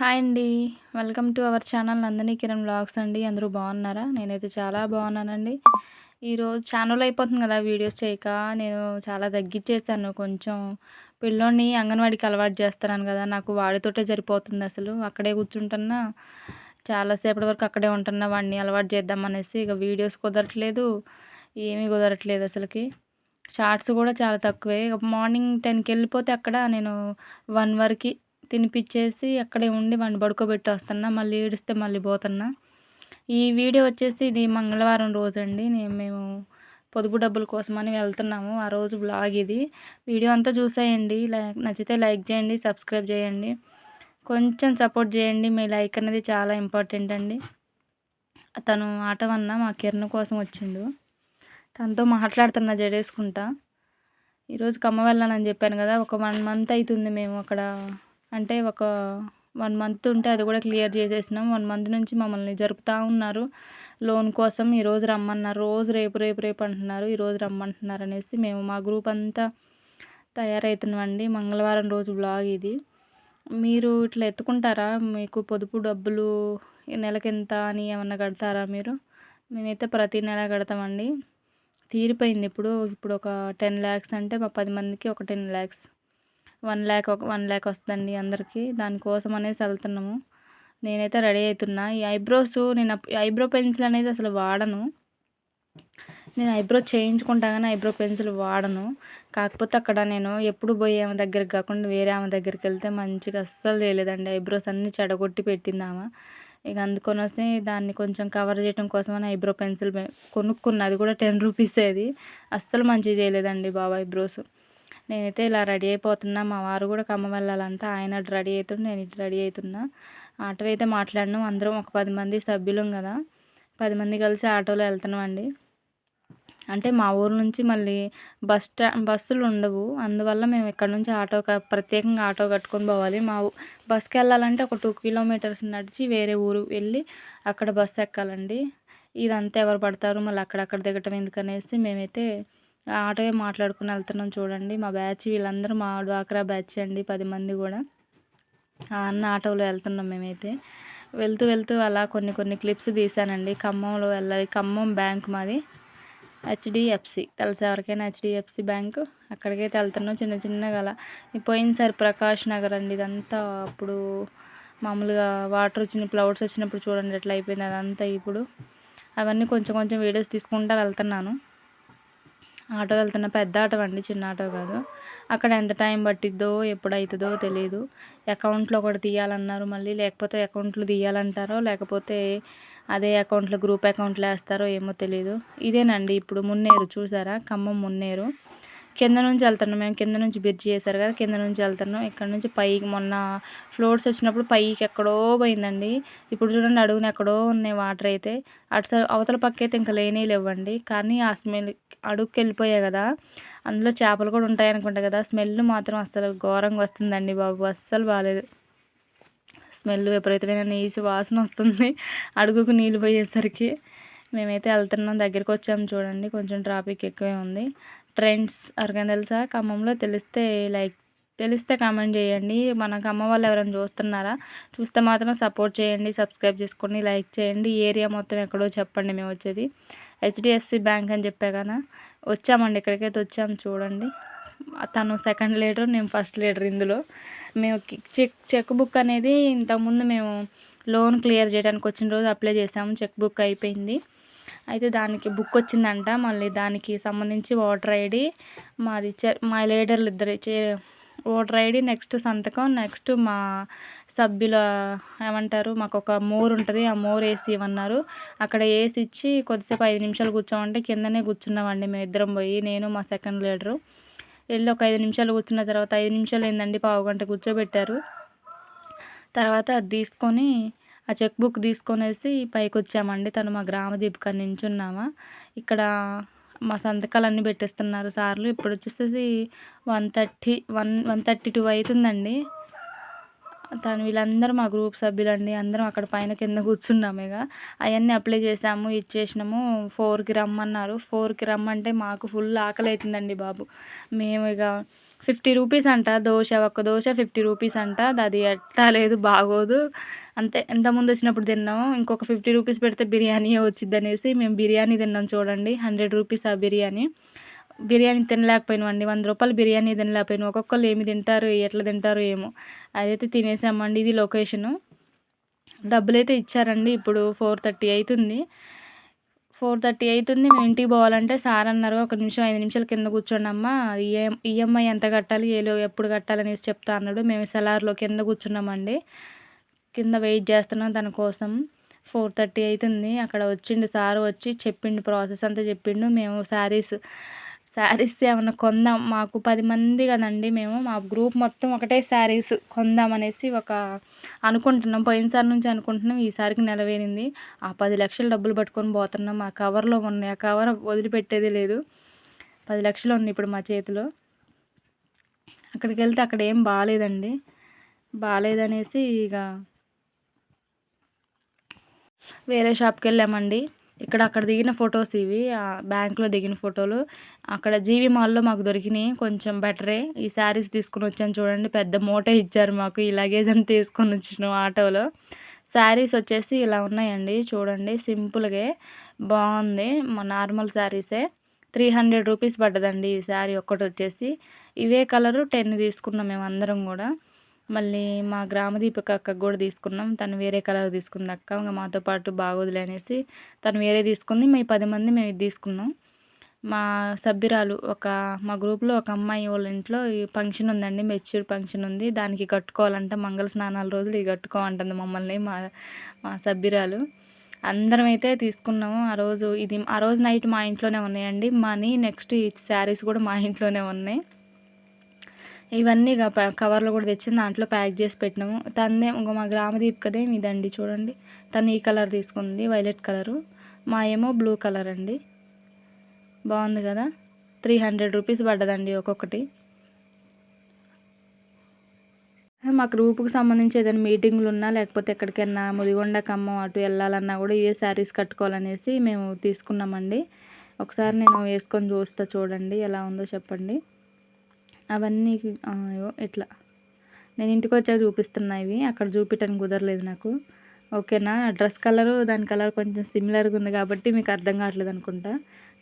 Hi అండి. Welcome to our channel Nandini Kiran vlogs అండి. అందరూ బాగున్నారా? నేనైతే చాలా బాగున్నానండి. ఈరోజు ఛానల్ అయిపోతుంది కదా వీడియోస్ చేయక. నేను చాలా తగ్గించేసాను కొంచెం పిల్లోని అంగన్వాడికి అలవాటు చేస్తున్నాను కదా. నాకు వాడితోటే సరిపోతుంది అసలు. అక్కడే కూర్చుంటున్నా. చాలాసేపటి వరకు అక్కడే ఉంటున్నా. వాడిని అలవాటు చేద్దాం అనేసి ఇక వీడియోస్ కుదరట్లేదు. ఏమీ కుదరట్లేదు అసలుకి. షార్ట్స్ కూడా చాలా తక్కువే. మార్నింగ్ టెన్కి వెళ్ళిపోతే అక్కడ నేను వన్ వరకు తినిపించేసి అక్కడే ఉండి వాడిని పడుకోబెట్టి వస్తున్నా మళ్ళీ ఏడిస్తే మళ్ళీ పోతున్నా. ఈ వీడియో వచ్చేసి ఇది మంగళవారం రోజు అండి నేను మేము పొదుపు డబ్బుల కోసమని వెళ్తున్నాము. ఆ రోజు బ్లాగ్ ఇది. వీడియో అంతా చూసేయండి. లైక్ నచ్చితే లైక్ చేయండి సబ్స్క్రైబ్ చేయండి. కొంచెం సపోర్ట్ చేయండి. మీ లైక్ అనేది చాలా ఇంపార్టెంట్ అండి. తను ఆట వన్న మా కిరణ్ కోసం వచ్చిండు. తనతో మాట్లాడుతున్నా జడేసుకుంటా. ఈరోజు కమ్మ వెళ్ళాలని చెప్పాను కదా ఒక వన్ మంత్ అవుతుంది మేము అక్కడ అంటే ఒక వన్ మంత్ ఉంటే అది కూడా క్లియర్ చేసేసినాం. వన్ మంత్ నుంచి మమ్మల్ని జరుపుతూ ఉన్నారు. లోన్ కోసం ఈరోజు రమ్మన్నారు. రోజు రేపు రేపు రేపు అంటున్నారు. ఈరోజు రమ్మంటున్నారు అనేసి మేము మా గ్రూప్ అంతా తయారవుతున్నామండి మంగళవారం రోజు బ్లాగ్ ఇది. మీరు ఇట్లా ఎత్తుకుంటారా? మీకు పొదుపు డబ్బులు నెలకింత అని ఏమన్నా కడతారా మీరు? మేమైతే ప్రతి నెల కడతామండి. తీరిపోయింది ఇప్పుడు. ఇప్పుడు ఒక టెన్ ల్యాక్స్ అంటే మా పది మందికి ఒక టెన్ ల్యాక్స్ వన్ ల్యాక్ ఒక వన్ ల్యాక్ వస్తుందండి అందరికీ. దానికోసం అనేసి వెళ్తున్నాము. నేనైతే రెడీ అవుతున్నా ఈ ఐబ్రోస్ నేను ఐబ్రో పెన్సిల్ అనేది అసలు వాడను. నేను ఐబ్రో చేయించుకుంటా కానీ ఐబ్రో పెన్సిల్ వాడను. కాకపోతే అక్కడ నేను ఎప్పుడు పోయి ఆమె దగ్గరికి కాకుండా వేరే ఆమె దగ్గరికి వెళ్తే మంచిగా అస్సలు చేయలేదండి. ఐబ్రోస్ అన్నీ చెడగొట్టి పెట్టిందామా ఇక అందుకొనేసి దాన్ని కొంచెం కవర్ చేయడం కోసమని ఐబ్రో పెన్సిల్ కొనుక్కున్న. అది కూడా టెన్ రూపీస్ అది. అస్సలు మంచిగా చేయలేదండి బాబా ఐబ్రోస్. నేనైతే ఇలా రెడీ అయిపోతున్నా. మా వారు కూడా ఖమ్మం వెళ్ళాలంట. ఆయన రెడీ అవుతుండు నేను ఇటు రెడీ అవుతున్నా ఆటో అయితే మాట్లాడినాం. అందరం ఒక పది మంది సభ్యులం కదా. పది మంది కలిసి ఆటోలో వెళ్తున్నాం అండి. అంటే మా ఊరు నుంచి మళ్ళీ బస్ స్టా బస్సులు ఉండవు. అందువల్ల మేము ఇక్కడ నుంచి ఆటో ప్రత్యేకంగా ఆటో కట్టుకొని పోవాలి. మా బస్కి వెళ్ళాలంటే ఒక టూ కిలోమీటర్స్ నడిచి వేరే ఊరు వెళ్ళి అక్కడ బస్సు ఎక్కాలండి. ఇదంతా ఎవరు పడతారు? మళ్ళీ అక్కడక్కడ దిగటం ఎందుకనేసి మేమైతే ఆటోయే మాట్లాడుకుని వెళ్తున్నాం చూడండి. మా బ్యాచ్ వీళ్ళందరూ మా డ్వాక్రా బ్యాచ్ అండి పది మంది కూడా. అన్న ఆటోలో వెళ్తున్నాం మేమైతే. వెళ్తూ వెళ్తూ అలా కొన్ని కొన్ని క్లిప్స్ తీసానండి ఖమ్మంలో వెళ్ళాలి. ఖమ్మం బ్యాంక్ మాది. హెచ్డిఎఫ్సి. తెలుసు ఎవరికైనా హెచ్డిఎఫ్సి బ్యాంకు? అక్కడికైతే వెళ్తున్నాం. చిన్న చిన్నగా అలా పోయినసారి ప్రకాష్ నగర్ అండి ఇదంతా అప్పుడు మామూలుగా వాటర్ వచ్చిన ఫ్లవర్స్ వచ్చినప్పుడు చూడండి ఎట్లా అయిపోయింది అదంతా ఇప్పుడు. అవన్నీ కొంచెం కొంచెం వీడియోస్ తీసుకుంటా వెళ్తున్నాను. ఆటో వెళ్తున్న పెద్ద ఆటో అండి చిన్న ఆటో కాదు. అక్కడ ఎంత టైం పట్టిద్దో ఎప్పుడవుతుందో తెలియదు అకౌంట్లో ఒకటి తీయాలన్నారు మళ్ళీ లేకపోతే అకౌంట్లు తీయాలంటారో లేకపోతే అదే అకౌంట్లో గ్రూప్ అకౌంట్లో వేస్తారో ఏమో తెలియదు ఇదేనండి ఇప్పుడు మున్నేరు చూసారా? ఖమ్మం మున్నేరు. కింద నుంచి వెళ్తున్నాం. మేము కింద నుంచి బ్రిడ్జ్ చేశారు కదా కింద నుంచి వెళ్తున్నాం. ఇక్కడ నుంచి పైకి మొన్న ఫ్లోర్స్ వచ్చినప్పుడు పైకి ఎక్కడో పోయిందండి. ఇప్పుడు చూడండి అడుగున ఎక్కడో ఉన్నాయి వాటర్ అయితే. అటు సైడ్ అవతల పక్క అయితే ఇంకా లేనే లేవండి. కానీ ఆ స్మెల్ అడుగుకి వెళ్ళిపోయాయి కదా. అందులో చేపలు కూడా ఉంటాయి అనుకుంటా కదా. స్మెల్ మాత్రం అస్సలు ఘోరంగా వస్తుందండి బాబు. అస్సలు బాగాలేదు స్మెల్ విపరీతమైన నీచు వాసన వస్తుంది. అడుగుకు నీళ్ళు పోయేసరికి. మేమైతే వెళ్తున్నాం దగ్గరికి వచ్చాము చూడండి కొంచెం ట్రాఫిక్ ఎక్కువే ఉంది. ట్రెండ్స్ ఎవరికైనా తెలుసా? ఖమ్మంలో తెలిస్తే లైక్ తెలిస్తే కామెంట్ చేయండి. మన ఖమ్మం వాళ్ళు ఎవరైనా చూస్తున్నారా? చూస్తే మాత్రం సపోర్ట్ చేయండి సబ్స్క్రైబ్ చేసుకోండి లైక్ చేయండి. ఏరియా మొత్తం ఎక్కడో చెప్పండి మేము వచ్చేది. హెచ్డిఎఫ్సి బ్యాంక్ అని చెప్పా కదా వచ్చామండి ఇక్కడికైతే వచ్చాము చూడండి. తను సెకండ్ లీటర్ నేను ఫస్ట్ లీటర్ ఇందులో. మేము చెక్ చెక్ బుక్ అనేది ఇంతకుముందు మేము లోన్ క్లియర్ చేయడానికి వచ్చిన రోజు అప్లై చేసాము. చెక్ బుక్ అయిపోయింది. అయితే దానికి బుక్ వచ్చిందంట. మళ్ళీ దానికి సంబంధించి ఓటర్ ఐడి మాది మా లీడర్లు ఇద్దరు ఓటర్ ఐడి నెక్స్ట్ సంతకం నెక్స్ట్ మా సభ్యుల ఏమంటారు మాకు ఒక మోర్ ఉంటుంది ఆ మోర్ వేసి ఇవ్వన్నారు. అక్కడ వేసి ఇచ్చి కొద్దిసేపు ఐదు నిమిషాలు కూర్చోమంటే కిందనే కూర్చున్నామండి మేము ఇద్దరం పోయి నేను మా సెకండ్ లీడరు. వెళ్ళి ఒక ఐదు నిమిషాలు కూర్చున్న తర్వాత ఐదు నిమిషాలు ఏందండి పావు గంట కూర్చోబెట్టారు. తర్వాత అది తీసుకొని ఆ చెక్ బుక్ తీసుకొనేసి పైకి వచ్చామండి తను మా గ్రామ దీపిక నించున్నామా. ఇక్కడ మా సంతకాలన్నీ పెట్టేస్తున్నారు సార్లు. ఇప్పుడు వచ్చేసేసి one thirty one one thirty two అవుతుందండి తను వీళ్ళందరూ మా గ్రూప్ సభ్యులండి. అందరం అక్కడ పైన కింద కూర్చున్నాము ఇక. అవన్నీ అప్లై చేసాము ఇచ్చేసినాము. ఫోర్కి రమ్మన్నారు. ఫోర్కి రమ్మంటే మాకు ఫుల్ ఆకలి అవుతుందండి బాబు. మేము ఇక ఫిఫ్టీ రూపీస్ అంట దోశ ఒక్క దోశ ఫిఫ్టీ రూపీస్ అంట. అది ఎట్టా లేదు బాగోదు. అంతే ఎంత ముందు వచ్చినప్పుడు తిన్నాము. ఇంకొక ఫిఫ్టీ రూపీస్ పెడితే బిర్యానీ వచ్చింది అనేసి మేము బిర్యానీ తిన్నాం చూడండి. హండ్రెడ్ రూపీస్ ఆ బిర్యానీ. బిర్యానీ తినలేకపోయినామండి. వంద రూపాయలు బిర్యానీ తినలేకపోయినా. ఒక్కొక్కరు ఏమి తింటారు ఎట్లా తింటారు ఏమో. అదైతే తినేసామండి. ఇది లొకేషను. డబ్బులు అయితే ఇచ్చారండి. ఇప్పుడు ఫోర్ థర్టీ అవుతుంది ఫోర్ థర్టీ అవుతుంది మేము ఇంటికి పోవాలంటే సార్ అన్నారు. ఒక నిమిషం ఐదు నిమిషాల కింద కూర్చోండమ్మా ఈఎం ఈఎంఐ ఎంత కట్టాలి ఏలో ఎప్పుడు కట్టాలనేసి చెప్తా అన్నాడు. మేము సెలార్లో కింద కూర్చున్నామండి. కింద వెయిట్ చేస్తున్నాం తన కోసం. ఫోర్ థర్టీ అవుతుంది అక్కడ వచ్చిండు సార్ వచ్చి చెప్పిండు ప్రాసెస్ అంతా చెప్పిండు. మేము శారీస్ శారీస్ ఏమైనా కొందాం. మాకు పది మంది కదండి మేము. మా గ్రూప్ మొత్తం ఒకటే శారీస్ కొందాం అనేసి ఒక అనుకుంటున్నాం. పోయినసారి నుంచి అనుకుంటున్నాం. ఈసారికి నెలవేరింది. ఆ పది లక్షలు డబ్బులు పట్టుకొని పోతున్నాం. ఆ కవర్లో ఉన్నాయి. ఆ కవర్ వదిలిపెట్టేది లేదు. పది లక్షలు ఉన్నాయి ఇప్పుడు మా చేతిలో. అక్కడికి వెళ్తే అక్కడ ఏం బాగాలేదండి. బాగాలేదనేసి ఇక వేరే షాప్కి వెళ్ళామండి. ఇక్కడ అక్కడ దిగిన ఫొటోస్ ఇవి బ్యాంక్లో దిగిన ఫోటోలు. అక్కడ జీవి మాల్లో మాకు దొరికినాయి. కొంచెం బెటరే. ఈ శారీస్ తీసుకుని వచ్చాను చూడండి. పెద్ద మూట ఇచ్చారు మాకు. ఈ లగేజ్ అంతా తీసుకొని వచ్చినాం ఆటోలో. శారీస్ వచ్చేసి ఇలా ఉన్నాయండి. చూడండి సింపుల్గా బాగుంది. మా నార్మల్ శారీసే. త్రీ హండ్రెడ్ రూపీస్ పడ్డదండి ఈ శారీ ఒక్కటి వచ్చేసి. ఇవే కలరు టెన్ తీసుకున్నాం మేము అందరం కూడా. మళ్ళీ మా గ్రామదీపక అక్కకు కూడా తీసుకున్నాం. తను వేరే కలర్ తీసుకుంది అక్క. ఇంకా మాతో పాటు బాగోదులే అనేసి తను వేరే తీసుకుంది. మేము పది మంది మేము ఇది తీసుకున్నాం. మా సభ్యురాలు ఒక మా గ్రూప్లో ఒక అమ్మాయి వాళ్ళ ఇంట్లో ఈ ఫంక్షన్ ఉందండి. మెచ్యూర్ ఫంక్షన్ ఉంది. దానికి కట్టుకోవాలంటే. మంగళ స్నానాల రోజులు ఇది కట్టుకోమంటుంది మమ్మల్ని మా మా సభ్యురాలు. అందరం అయితే తీసుకున్నాము. ఆ రోజు ఇది ఆ రోజు నైట్ మా ఇంట్లోనే ఉన్నాయండి. మనీ నెక్స్ట్ ఈ శారీస్ కూడా మా ఇంట్లోనే ఉన్నాయి. ఇవన్నీ కవర్లో కూడా తెచ్చి దాంట్లో ప్యాక్ చేసి పెట్టినాము. తనదే ఇంకో మా గ్రామ దీపికదే ఇదండి చూడండి. తను ఈ కలర్ తీసుకుంది వైలెట్ కలరు. మా ఏమో బ్లూ కలర్ అండి. బాగుంది కదా? త్రీ హండ్రెడ్ రూపీస్ పడ్డదండి ఒక్కొక్కటి. మా గ్రూప్కి సంబంధించి ఏదైనా మీటింగ్లు ఉన్నా లేకపోతే ఎక్కడికైనా ముదిగొండ ఖమ్మం అటు వెళ్ళాలన్నా కూడా ఏ శారీస్ కట్టుకోవాలనేసి మేము తీసుకున్నామండి. ఒకసారి నేను వేసుకొని చూస్తా చూడండి ఎలా ఉందో చెప్పండి. అవన్నీ ఇట్లా నేను ఇంటికి వచ్చాక చూపిస్తున్నా ఇవి. అక్కడ చూపించడానికి కుదరలేదు నాకు. ఓకేనా? డ్రెస్ కలరు దాని కలర్ కొంచెం సిమిలర్గా ఉంది కాబట్టి మీకు అర్థం కావట్లేదు అనుకుంటా.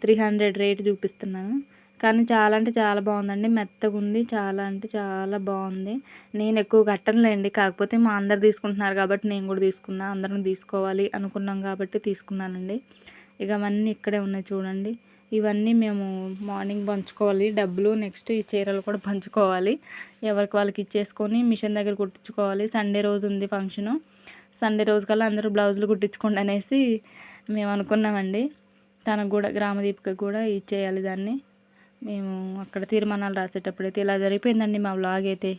త్రీ హండ్రెడ్ రేట్ చూపిస్తున్నాను. కానీ చాలా అంటే చాలా బాగుందండి. మెత్తగా ఉంది. చాలా అంటే చాలా బాగుంది. నేను ఎక్కువ కట్టనులేండి. కాకపోతే మా అందరు తీసుకుంటున్నారు కాబట్టి నేను కూడా తీసుకున్నా. అందరం తీసుకోవాలి అనుకున్నాం కాబట్టి తీసుకున్నానండి. ఇక అవన్నీ ఇక్కడే ఉన్నాయి చూడండి. ఇవన్నీ మేము మార్నింగ్ పంచుకోవాలి. డబ్బులు నెక్స్ట్ ఈ చీరలు కూడా పంచుకోవాలి. ఎవరికి వాళ్ళకి ఇచ్చేసుకొని మిషన్ దగ్గర కుట్టించుకోవాలి. సండే రోజు ఉంది ఫంక్షను. సండే రోజు కల్లా అందరూ బ్లౌజులు కుట్టించుకోండి అనేసి మేము అనుకున్నామండి. తనకు కూడా గ్రామదీపిక కూడా ఇచ్చేయాలి దాన్ని. మేము అక్కడ తీర్మానాలు రాసేటప్పుడైతే ఇలా జరిగిపోయిందండి మా బ్లాగ్ అయితే.